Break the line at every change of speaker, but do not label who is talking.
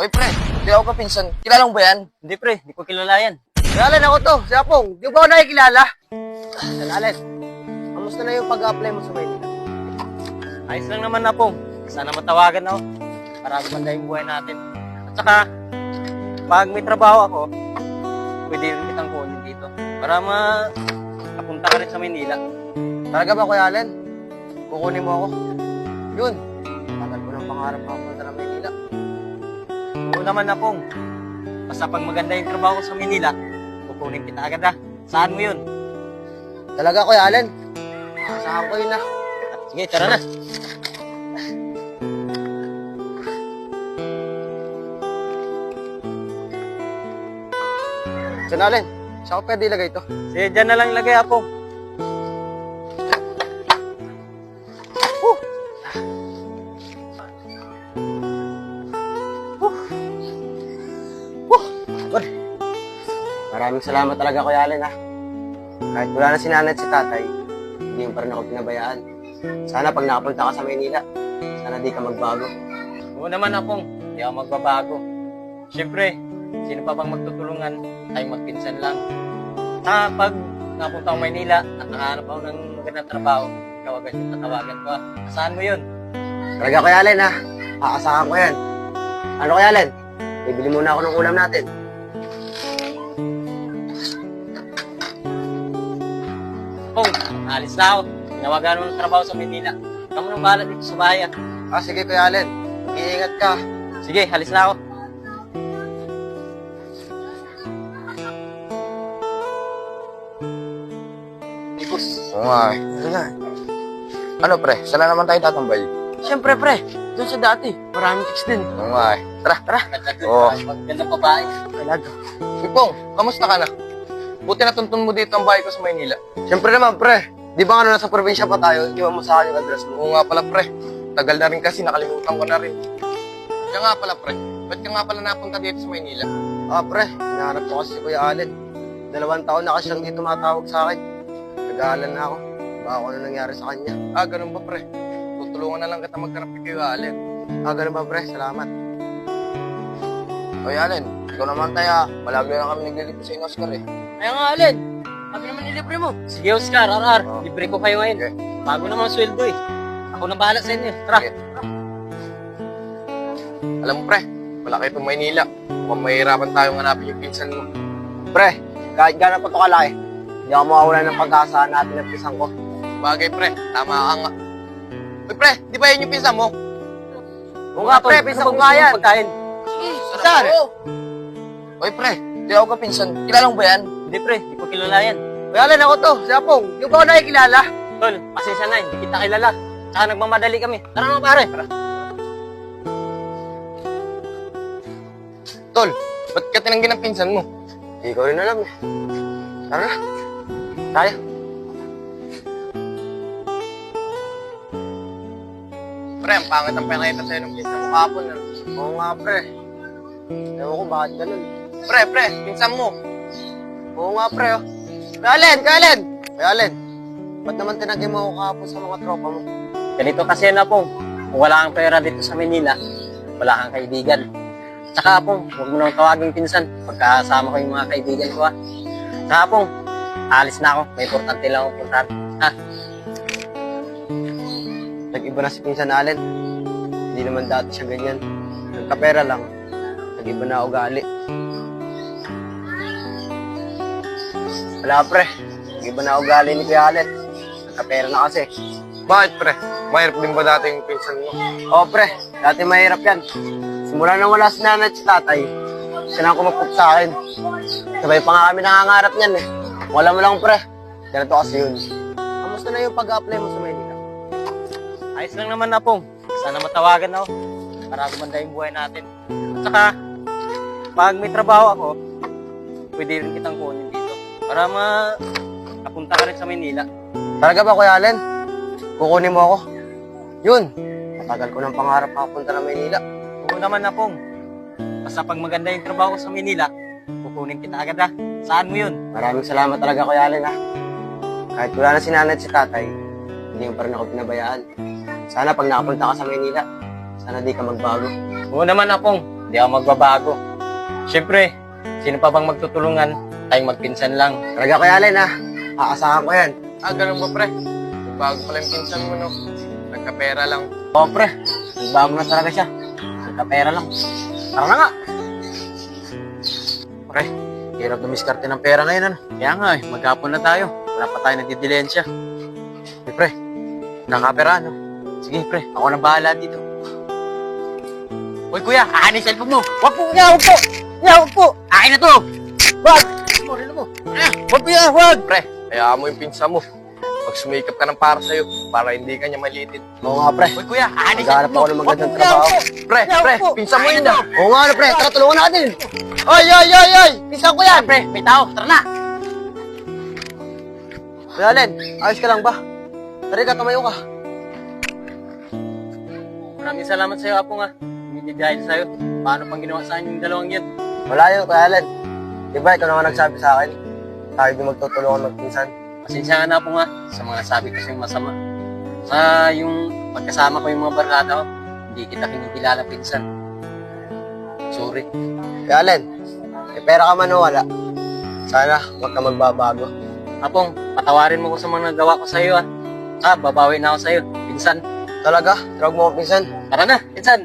Oy, pre, di ako kapinsan. Kilala mo ba yan?
Hindi pre, hindi ko kilala yan.
Kilala ako to, si Apong. Di ba ako nakikilala? Sanalit, kamusta na yung pag-apply mo sa Maynila?
Ayos lang naman na. Sana matawagan ako para gumanda yung buhay natin. At saka, pag may trabaho ako, pwede rin kitang kunin dito. Para ma kapunta ka rin sa Maynila.
Talaga ba, Kuya Allen? Kukunin mo ako? Yun, tagal ko ng pangarap makapunta ng Maynila.
Oo naman na pong. Basta pag maganda yung trabaho ko sa Maynila, kukunin kita agad ha. Saan mo yun?
Talaga, Kuya Allen? Asahan ko yun ah.
Sige, tara na.
Saan Allen? Saan ko pwede ilagay ito?
Sige, dyan na lang lagay apo.
Maraming salamat talaga, Kuya Allen ah. Kahit wala na si nanay at si tatay, hindi mo pa rin ako pinabayaan. Sana pag nakapunta ka sa Maynila, sana di ka magbago.
Oo naman apong, hindi ako magbabago. Siyempre, sino pa bang magtutulungan? Tayo magpinsan lang. Saka pag napunta ako Maynila at nakahanap ako ng magandang trabaho, ikaw agad yung tatawagan ko. ah. Saan mo yun?
Talaga, Kuya Allen ah. Aasahan ko yan. Ano, Kuya Allen? Bibili muna ako ng ulam natin.
Pong, alis na ako. Tinawagan mo ng trabaho sa Maynila. Kamu nang bahala dito sa bahay. ah.
Ah, sige, Kuya Allen. Iingat ka.
Sige, alis na ako.
Ikos. Oo nga eh. Ano nga Ano, pre? Saan na naman tayo tatambay?
Siyempre, pre. Doon sa dati. Maraming chicks din.
Oo nga eh. Tara, tara.
Oo.
Oo.
Magandang babae.
Talaga. Ipong, kamusta ka na? Buti natuntun mo dito ang bahay ko sa Maynila. Siyempre naman, pre. Di ba ano, nasa probinsya pa tayo? Iwan mo sa akin yung address mo. Oo nga pala, pre. Tagal na rin kasi, nakalimutan ko na rin. Kaya nga pala, pre. Ba't ka nga pala napunta dito sa Maynila? Ah, pre. Hinahanap ko kasi si Kuya Allen. Dalawang taon na kasi siyang di tumatawag sa akin. Nag-aalan na ako. Baka ano nangyari sa kanya. Ah, ganun ba, pre? Tutulungan na lang kita maghanap kay Kuya Allen. Ah, ganun ba, pre? Salamat. Kuya Allen, ikaw naman tayo. Palagi lang kami naglilipo sa Oscar eh.
Kaya nga, Alin. Sabi naman nilibre mo. Sige, Oscar. RR.
Oh.
Libre ko kayo ngayon.
Okay.
Bago naman ang sweldo eh. Ako na bahala sa inyo. Tara.
Sige. Alam mo, pre, malaki itong Maynila. Mukhang mahirapan tayong hanapin yung pinsan mo. Pre, kahit gano'n pa ito kalaki, hindi ako mawawala ng pag-asa natin ng pinsan ko. Bagay, pre. Tama ka nga. Uy, pre, di ba yan yung pinsan mo? Oo nga, pre. Pinsan ko nga yan.
Pagkain.
Uy, pre, di ako ka pinsan. Kilala mo ba yan?
Hindi, pre. Hindi ko kilala yan.
Kilala na ako to. Si Apong. Di ba ako nakikilala?
Tol, pasensya na. Hindi kita kilala. Tsaka nagmamadali kami. Tara mga pare. Tara.
Tol, ba't ka tinanggi ng pinsan mo? Hindi ko rin alam eh. Tara na. Tayo. Pre, ang pangit ang pinakita sa'yo ng pinsan mo kahapon. ah. Oo nga, pre. Ewan ko bakit ganun. Pre, pre, pinsan mo. Oo nga, pre. Oh. Kalen, Kalen! Kalen, ba't naman tinanggi mo ako kahapon sa mga tropa mo?
Ganito kasi na pong. Kung wala kang pera dito sa Manila, wala kang kaibigan. Tsaka pong, huwag mo nang tawaging pinsan pagkasama ko yung mga kaibigan ko ha. Tsaka pong, alis na ako. May importante lang akong puntahan. Ha?
Nag-iba na si Pinsan Allen. Hindi naman dati siya ganyan. Nagkapera lang. Nag-iba na ugali. Wala pre. Nag-iba na ugali ni Kuya Allen. Nagkapera na kasi. Bakit pre? Mahirap din ba dati yung pinsan mo? Oo pre. Dati mahirap yan. Simula nang wala si nanay at si tatay, siya lang kumapot sa akin. Sabay pa nga kami nangangarap niyan eh. Wala mo lang pre. Ganito kasi yun. Kamusta na yung pag-apply mo sa Maynila?
Ayos lang naman na pong. Sana matawagan ako para gumanda yung buhay natin. At saka, pag may trabaho ako, pwede rin kitang kunin dito. Para ma kapunta ka rin sa Maynila.
Talaga ba, Kuya Allen? Kukunin mo ako? Yun. Matagal ko ng pangarap makapunta ng Maynila.
Oo naman na pong. Basta pag maganda yung trabaho ko sa Maynila, kukunin kita agad ha. Saan mo yun?
Maraming salamat talaga, Kuya Allen, ha? Kahit wala na si nanay at si tatay, hindi mo pa rin ako pinabayaan. Sana pag nakapunta ka sa Maynila, sana di ka magbago.
Oo naman na pong. hindi ako magbabago. Siyempre, sino pa bang magtutulungan? Tayong magpinsan lang.
Talaga Kuya Allen ha. Aasahan ko yan.
Ah, ganun ba, pre? Bago pala yung pinsan mo, no? Nagkapera lang.
Oo pre, bago na talaga siya. Nagkapera lang. Tara na nga. Pre, hirap na miskarte ng pera ngayon ano.
Kaya nga eh, maghapon na tayo. Wala pa tayo nagdidilensya.
Eh, pre, nakapera no. Sige pre, ako na bahala dito.
Uy kuya, yung cellphone mo. Wag po, nga, wag po. Nga, wag po. Akin na to. Wag. Mo. Ah, Wag yan, wag.
Pre, kaya mo yung pinsan mo. Pag sumikap ka ng para sa'yo, para hindi ka niya maliitin.
Oo nga pre.
Uy kuya, akin yung
Maghanap ako ng magandang trabaho.
Pre, pre, pinsan mo yun ah.
Oo nga ano pre, tara tulungan natin.
Oy, oy, oy, oy! Pinsan ko yan!
Pre, may tao. Tara na.
Kuya Allen, ayos ka lang ba? Tari ka, tumayo ka.
Maraming salamat sa'yo, Apo nga. Hindi dahil sa'yo. Paano pang ginawa sa yung dalawang yun?
Wala yun, Kuya Allen. Di ba ikaw naman nagsabi sa akin? Tayo din magtutulungan magpinsan.
Pasensya ka na po nga sa mga sabi ko sa'yo masama. Sa yung pagkasama ko yung mga barkada ko, hindi kita kinikilala pinsan. Sorry.
Kuya Allen, may pera ka man o wala. Sana huwag ka magbabago.
Apong, patawarin mo ko sa mga nagawa ko sa'yo ah. Ah, babawi na ako sa'yo. Pinsan.
Talaga? Tawag mo ako pinsan.
Tara na, pinsan.